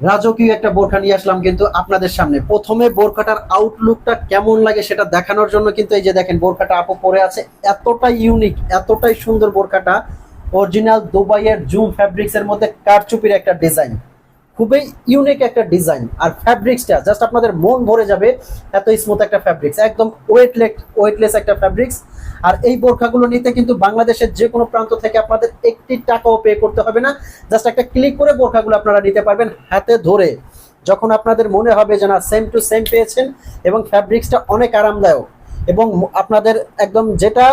রাজকীয় একটা বোরখা নিয়ে আসলাম কিন্তু আপনাদের সামনে। প্রথমে বোরখাটার আউটলুকটা কেমন লাগে সেটা দেখানোর জন্য কিন্তু এই যে দেখেন বোরখাটা আপু পরে আছে, এতটাই ইউনিক এতটাই সুন্দর বোরখাটা অরিজিনাল দুবাইয়ের জুম ফ্যাব্রিক্স এর মধ্যে কারচুপির একটা ডিজাইন খুবই ইউনিক একটা ডিজাইন আর ফ্যাব্রিক্সটা জাস্ট আপনাদের মন ভরে যাবে এত স্মুথ একটা ফ্যাব্রিক্স একদম ওয়েটলেস ওয়েটলেস একটা ফ্যাব্রিক্স আর এই বোরখাগুলো নিতে কিন্তু বাংলাদেশের যে কোনো প্রান্ত থেকে আপনাদের একটি টাকাও পে করতে হবে না। জাস্ট একটা ক্লিক করে বোরখাগুলো আপনারা নিতে পারবেন হাতে ধরে। যখন আপনাদের মনে হবে যে না সেম টু সেম পেয়েছেন এবং ফ্যাব্রিক্সটা অনেক আরামদায়ক এবং আপনাদের একদম যেটা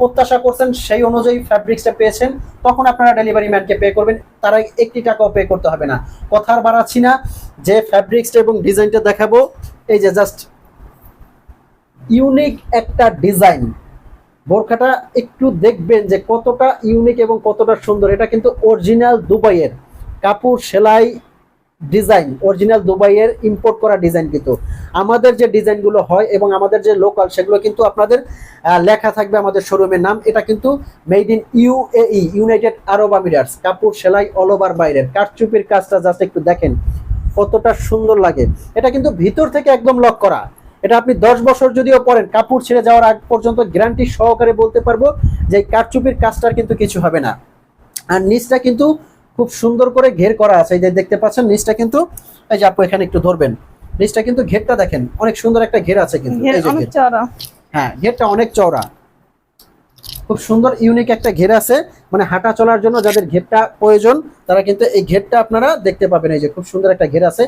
প্রত্যাশা করছেন সেই অনুযায়ী ফ্যাব্রিক্সটা পেয়েছেন, তখন আপনারা ডেলিভারি ম্যানকে পে করবেন তারা একটি টাকাও পে করতে হবে না। কথার বাড়াচ্ছি না, যে ফ্যাব্রিক্সটা এবং ডিজাইনটা দেখাবো, এই যে জাস্ট ইউনিক একটা ডিজাইন বোরখাটা একটু দেখবেন যে কতটা ইউনিক এবং কতটা সুন্দর, এটা কিন্তু অরিজিনাল দুবাইয়ের। কাপড়, সেলাই ডিজাইন অরিজিনাল দুবাইয়ের ইম্পোর্ট করা ডিজাইন কিন্তু। আমাদের যে ডিজাইনগুলো হয় এবং আমাদের যে লোকাল সেগুলো কিন্তু আপনাদের লেখা থাকবে আমাদের শোরুমের নাম। এটা কিন্তু made in UAE United Arab Emirates কাপড় সেলাই অল ওভার বাইরের। কারচুপির কাজটা জাস্ট একটু দেখেন, কতটা সুন্দর লাগে। এটা কিন্তু ভিতর থেকে একদম লক করা। এটা আপনি দশ বছর যদিও পরেন, কাপড় ছেড়ে যাওয়ার আগ পর্যন্ত গ্যারান্টি সহকারে বলতে পারব যে এই কারচুপির কাজটার কিন্তু কিছু হবে না। আর নিচটা কিন্তু খুব সুন্দর করে ঘের করা আছে। এই যে দেখতে পাচ্ছেন নিচটা কিন্তু এই যে আপু এখানে একটু ধরবেন। নিচটা কিন্তু ঘেরটা দেখেন অনেক সুন্দর একটা ঘের আছে কিন্তু। হ্যাঁ ঘেরটা অনেক চওড়া। খুব সুন্দর ইউনিক একটা ঘের আছে। মানে হাঁটা চলার জন্য যাদের ঘেরটা প্রয়োজন তারা কিন্তু এই ঘেরটা আপনারা দেখতে পাবেন। এই যে খুব সুন্দর একটা ঘের আছে।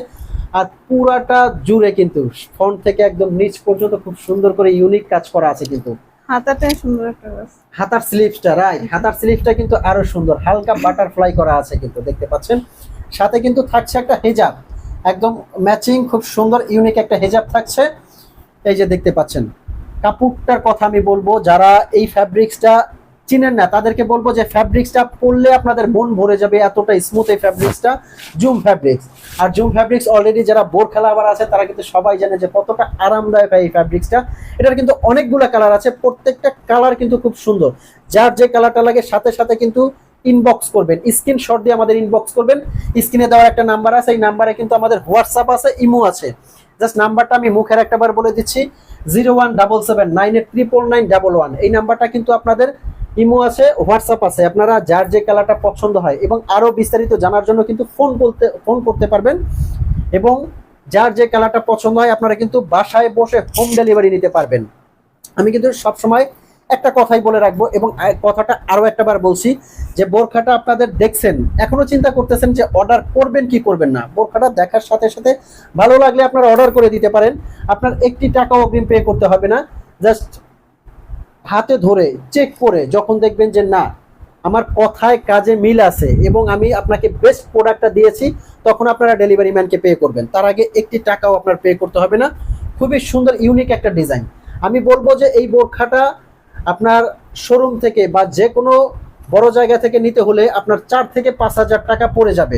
আর পুরাটা জুড়ে কিন্তু ফ্রন্ট থেকে একদম নিচ পর্যন্ত খুব সুন্দর করে ইউনিক কাজ করা আছে কিন্তু। সুন্দর হাতার কিন্তু আরও সুন্দর। হালকা করা আছে কিন্তু, দেখতে পাচ্ছেন? সাথে কিন্তু থাকছে একটা হেজাব। একদম ম্যাচিং খুব সুন্দর ইউনিক একটা হেজাব থাকছে। এই যে দেখতে পাচ্ছেন। কাপড়টার কথা আমি বলব, যারা এই ফ্যাব্রিক্সটা চিনেন না, তাদেরকে বলব যে ফ্যাব্রিক্সটা পরলে আপনাদের মন ভরে যাবে এতটা স্মুথ এই ফ্যাব্রিক্সটা জুম ফ্যাব্রিক্স আর জুম ফ্যাব্রিক্স অলরেডি যারা বোর খেলা আবার আছে, তারা কিন্তু সবাই জানে যে কতটা আরামদায়ক এই ফ্যাব্রিক্সটা এটার কিন্তু অনেকগুলো কালার আছে, প্রত্যেকটা কালার কিন্তু খুব সুন্দর। যার যে কালারটা লাগে, সাথে সাথে কিন্তু ইনবক্স করবেন। স্ক্রিন স্ক্রিনশট দিয়ে আমাদের ইনবক্স করবেন। স্ক্রিনে দেওয়ার একটা নাম্বার আছে, এই নাম্বারে কিন্তু আমাদের হোয়াটসঅ্যাপ আছে ইমো আছে। জাস্ট নাম্বারটা আমি মুখের একটাবার বলে দিচ্ছি zero one double seven nine eight triple nine double one এই নাম্বারটা কিন্তু আপনাদের ইমো আছে, হোয়াটসঅ্যাপ আছে, আপনারা যার যে কালারটা পছন্দ হয় এবং আরও বিস্তারিত জানার জন্য কিন্তু ফোন বলতে, ফোন করতে পারবেন। এবং যার যে কালারটা পছন্দ হয়, আপনারা কিন্তু বাসায় বসে হোম ডেলিভারি নিতে পারবেন। আমি কিন্তু সবসময় একটা কথাই বলে রাখব এবং কথাটা আরও একটা বার বলছি যে, বোরখাটা আপনাদের দেখছেন, এখনও চিন্তা করতেছেন যে অর্ডার করবেন কি করবেন না? বোরখাটা দেখার সাথে সাথে ভালো লাগলে আপনারা অর্ডার করে দিতে পারেন। আপনার একটি টাকা অগ্রিম পে করতে হবে না। জাস্ট হাতে ধরে চেক করে যখন দেখবেন যে না, আমার কথায় কাজে মিল আছে এবং আমি আপনাকে বেস্ট প্রোডাক্টটা দিয়েছি, তখন আপনারা ডেলিভারি ম্যানকে পে করবেন। তার আগে একটি টাকাও আপনার পে করতে হবে না। খুবই সুন্দর ইউনিক একটা ডিজাইন আমি বলব যে এই বোরখাটা আপনার শোরুম থেকে বা যে কোনো বড় জায়গা থেকে নিতে হলে আপনার চার থেকে পাঁচ হাজার টাকা পড়ে যাবে।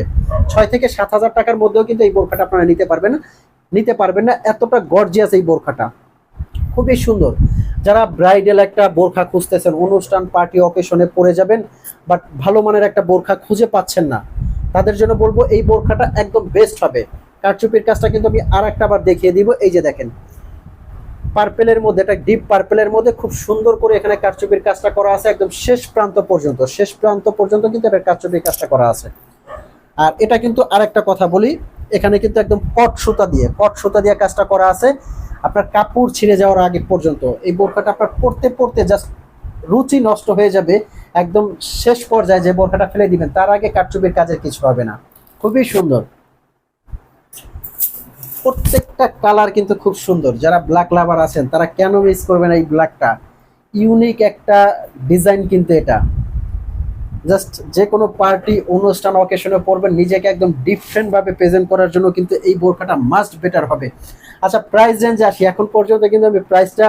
ছয় থেকে সাত হাজার টাকার মধ্যেও কিন্তু এই বোরখাটা আপনারা নিতে পারবেন নিতে পারবেন না। এতটা গর্জিয়াস এই বোরখাটা। খুবই সুন্দর। যারা ব্রাইডাল একটা বোরখা খুঁজতেছেন, অনুষ্ঠান পার্টি অকেশনে পরে যাবেন বাট ভালো মানের একটা বোরখা খুঁজে পাচ্ছেন না, তাদের জন্য বলব এই বোরখাটা একদম বেস্ট হবে। কারচুপির কাজটা কিন্তু আমি আর একটা বার দেখিয়ে দিব, এই যে দেখেন। পার্পেলের মধ্যে, একটা ডিপ পার্পেলের মধ্যে খুব সুন্দর করে এখানে কারচুপির কাজটা করা আছে, একদম শেষ প্রান্ত পর্যন্ত, শেষ প্রান্ত পর্যন্ত কিন্তু এটা কারচুপির কাজটা করা আছে। আর এটা কিন্তু আরেকটা কথা বলি, এখানে কিন্তু একদম কট সুতা দিয়ে, কট সুতা দিয়ে কাজটা করা আছে। আপনার কাপড় ছিঁড়ে যাওয়ার আগে পর্যন্ত, এই বোরখাটা আপনার পড়তে পড়তে জাস্ট রুচি নষ্ট হয়ে যাবে, একদম শেষ পর্যায়ে যে বোরখাটা ফেলে দিবেন, তার আগে কারচুপির কাজের কিছু হবে না। খুবই সুন্দর। প্রত্যেকটা কালার কিন্তু খুব সুন্দর। যারা ব্ল্যাক লাভার আছেন, তারা কেন মিস করবেন এই ব্ল্যাকটা ইউনিক একটা ডিজাইন কিন্তু এটা। জাস্ট যে কোনো পার্টি, অনুষ্ঠান অকেশনে পড়বেন, নিজেকে একদম ডিফারেন্টভাবে প্রেজেন্ট করার জন্য কিন্তু এই বোরখাটা মাস্ট বেটার হবে। আচ্ছা প্রাইস রেঞ্জে আসি। এখন পর্যন্ত কিন্তু আমি প্রাইসটা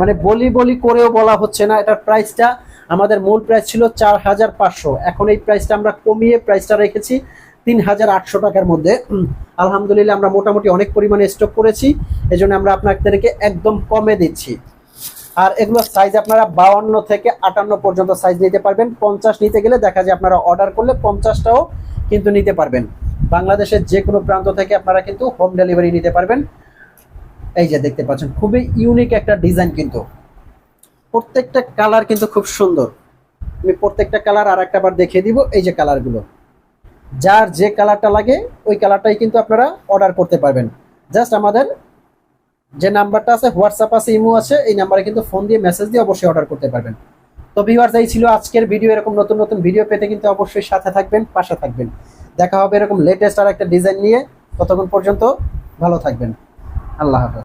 মানে বলি বলি করেও বলা হচ্ছে না। এটার প্রাইসটা আমাদের মূল প্রাইস ছিল চার হাজার পাঁচশো। এখন এই প্রাইসটা আমরা কমিয়ে প্রাইসটা রেখেছি তিন হাজার আটশো টাকার মধ্যে। আলহামদুলিল্লাহ আমরা মোটামুটি অনেক পরিমাণে স্টক করেছি। এই জন্য আমরা আপনাদেরকে একদম কমে দিচ্ছি। আর এগুলো সাইজ আপনারা বাউান্ন থেকে আটান্ন পর্যন্ত সাইজ নিতে পারবেন। পঞ্চাশ নিতে গেলে দেখা যায় আপনারা অর্ডার করলে পঞ্চাশটাও কিন্তু নিতে পারবেন। বাংলাদেশের যে কোনো প্রান্ত থেকে আপনারা কিন্তু হোম ডেলিভারি নিতে পারবেন। এই যে দেখতে পাচ্ছেন, খুবই ইউনিক একটা ডিজাইন কিন্তু। প্রত্যেকটা কালার কিন্তু খুব সুন্দর। আমি প্রত্যেকটা কালার আর একটা বার দেখিয়ে দিব, এই যে কালারগুলো যার যে কালারটা লাগে, ওই কালারটাই কিন্তু আপনারা অর্ডার করতে পারবেন। জাস্ট আমাদের যে নাম্বারটা আছে হোয়াটসঅ্যাপ আছে ইমো আছে, এই নাম্বারে কিন্তু ফোন দিয়ে মেসেজ দিয়ে অবশ্যই অর্ডার করতে পারবেন। তো ভিউয়ার্স এই ছিল আজকের ভিডিও এরকম নতুন নতুন ভিডিও পেতে কিন্তু অবশ্যই সাথে থাকবেন, পাশে থাকবেন। দেখা হবে এরকম লেটেস্ট আর একটা ডিজাইন নিয়ে। ততক্ষণ পর্যন্ত ভালো থাকবেন। আল্লাহ হাফেজ।